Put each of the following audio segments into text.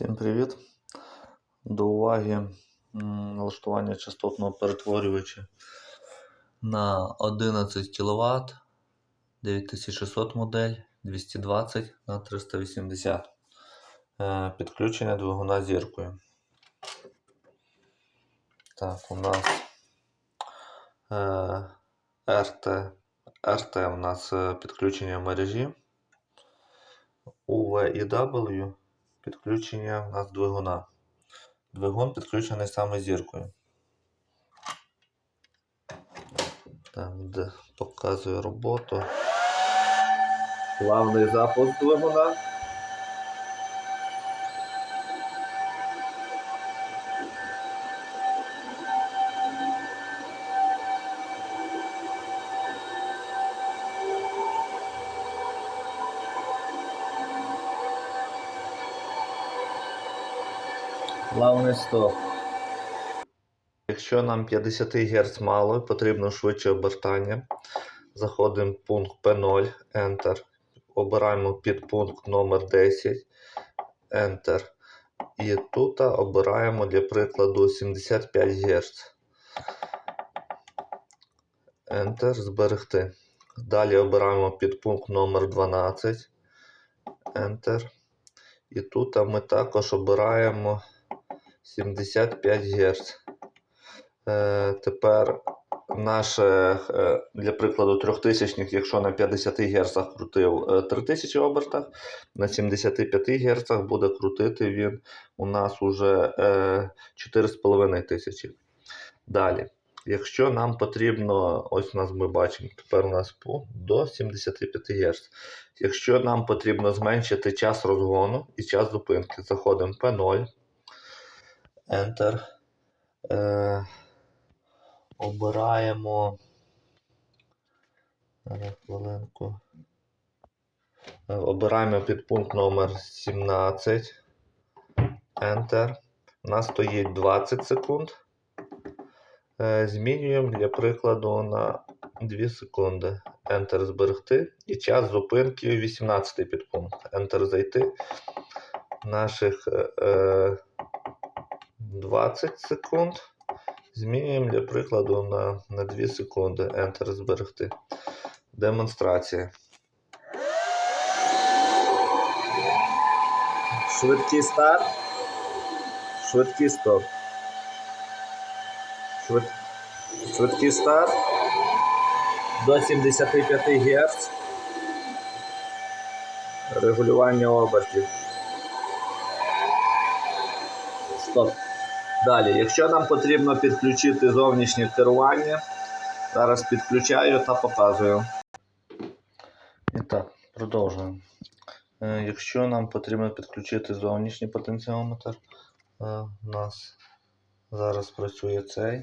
Всім привіт! До уваги налаштування частотного перетворювача на 11 кВт 9600 модель 220 на 380 Е, Підключення двигуна зіркою. Так, у нас е, РТ, РТ у нас е, підключення мережі. UV і W підключення у нас двигуна. Двигун підключений саме зіркою. Там, де показує роботу. Плавний запуск двигуна. Плавний стоп. Якщо нам 50 Гц мало, потрібно швидше обертання. Заходимо в пункт P0, Enter. Обираємо підпункт номер 10, Enter. І тут обираємо для прикладу 75 Гц. Enter. Зберегти. Далі обираємо підпункт номер 12, Enter. І тут ми також обираємо 75 Гц. Е, тепер наше, е, для прикладу, 3000, якщо на 50 Гц крутив е, 3000 обертах, на 75 Гц буде крутити він у нас уже е, 4500. Далі. Якщо нам потрібно, ось у нас ми бачимо, тепер у нас до 75 Гц. Якщо нам потрібно зменшити час розгону і час зупинки, заходимо P0, Enter. Е, обираємо. Хвилинку. Е, обираємо підпункт номер 17. Enter. У нас стоїть 20 секунд. Е, змінюємо для прикладу на 2 секунди. Enter зберегти. І час зупинки 18 підпункт. Enter зайти. Наших е, е, 20 секунд. Змінюємо для прикладу на, на 2 секунди. Enter зберегти. Демонстрація. Швидкий старт. Швидкий стоп. Швид... Швидкий старт. До 75 Гц. Регулювання обертів. Стоп. Далі, якщо нам потрібно підключити зовнішнє керування, зараз підключаю та показую. І так, продовжуємо. Е, Якщо нам потрібно підключити зовнішній потенціометр, е, у нас зараз працює цей.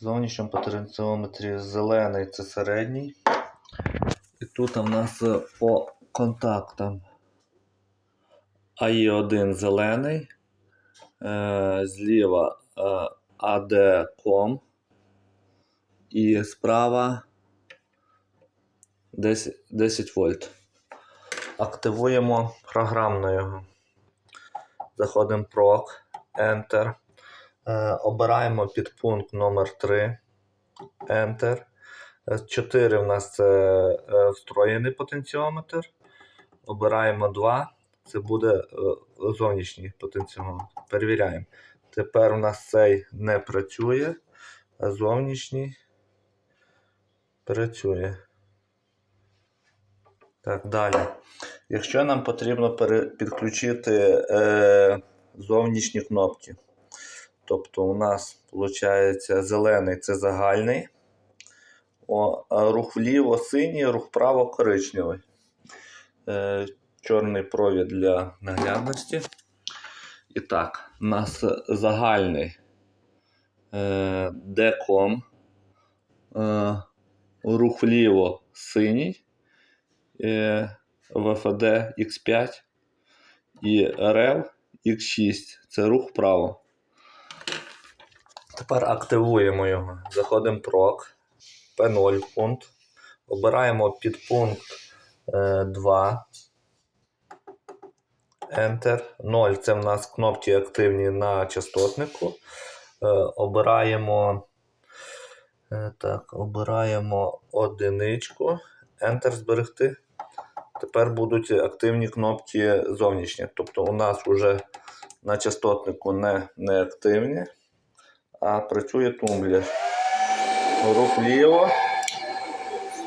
В зовнішньому потенціометрі зелений це середній. І тут у нас е, по контактам АІ1 зелений. Е, зліва е, AD.com і справа 10, 10 вольт. Активуємо програмно його. Заходимо PROC, Enter. Е, обираємо підпункт номер 3 Enter. 4 в нас це е, встроєний потенціометр. Обираємо 2. Це буде е, зовнішній потенціометр. Перевіряємо. Тепер у нас цей не працює, а зовнішній працює. Так, далі. Якщо нам потрібно підключити е, зовнішні кнопки, тобто у нас виходить зелений це загальний, о, рух вліво синій, рух вправо коричневий. Е, чорний провід для наглядності. І так, у нас загальний е, деком, е, рух вліво синій, е, ВФД X5 і РЛ X6 це рух вправо. Тепер активуємо його. Заходимо PROC, P0 пункт. Обираємо підпункт е, 2. Enter. 0 це в нас кнопки активні на частотнику. Е, обираємо. е, Так, обираємо одиничку. Enter зберегти. Тепер будуть активні кнопки зовнішні. Тобто у нас вже на частотнику не, не активні, а працює тумблер. Рух вліво.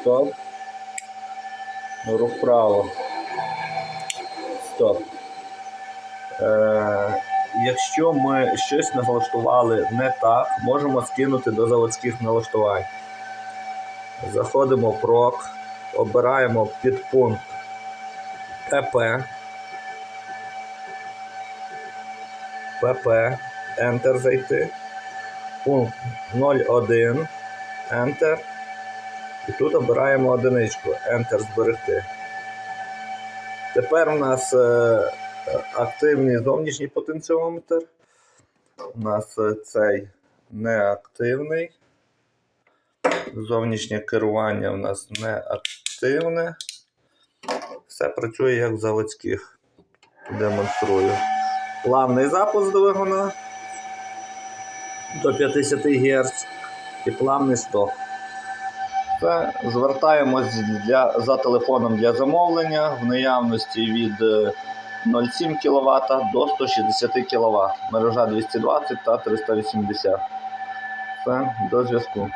Стоп. Рух вправо. Стоп. Е, якщо ми щось налаштували не так, можемо скинути до заводських налаштувань. Заходимо в прок, обираємо підпункт ПП. ПП, Enter зайти. Пункт 01, Enter. І тут обираємо одиничку, Enter зберегти. Тепер у нас е, активний зовнішній потенціометр. У нас е, цей неактивний. Зовнішнє керування у нас не активне. Все працює як в заводських. Демонструю. Плавний запуск двигуна до 50 Гц і плавний стоп. Це звертаємось для, за телефоном для замовлення в наявності від е, 0,7 кВт до 160 кВт. Мережа 220 та 380. Все, до зв'язку.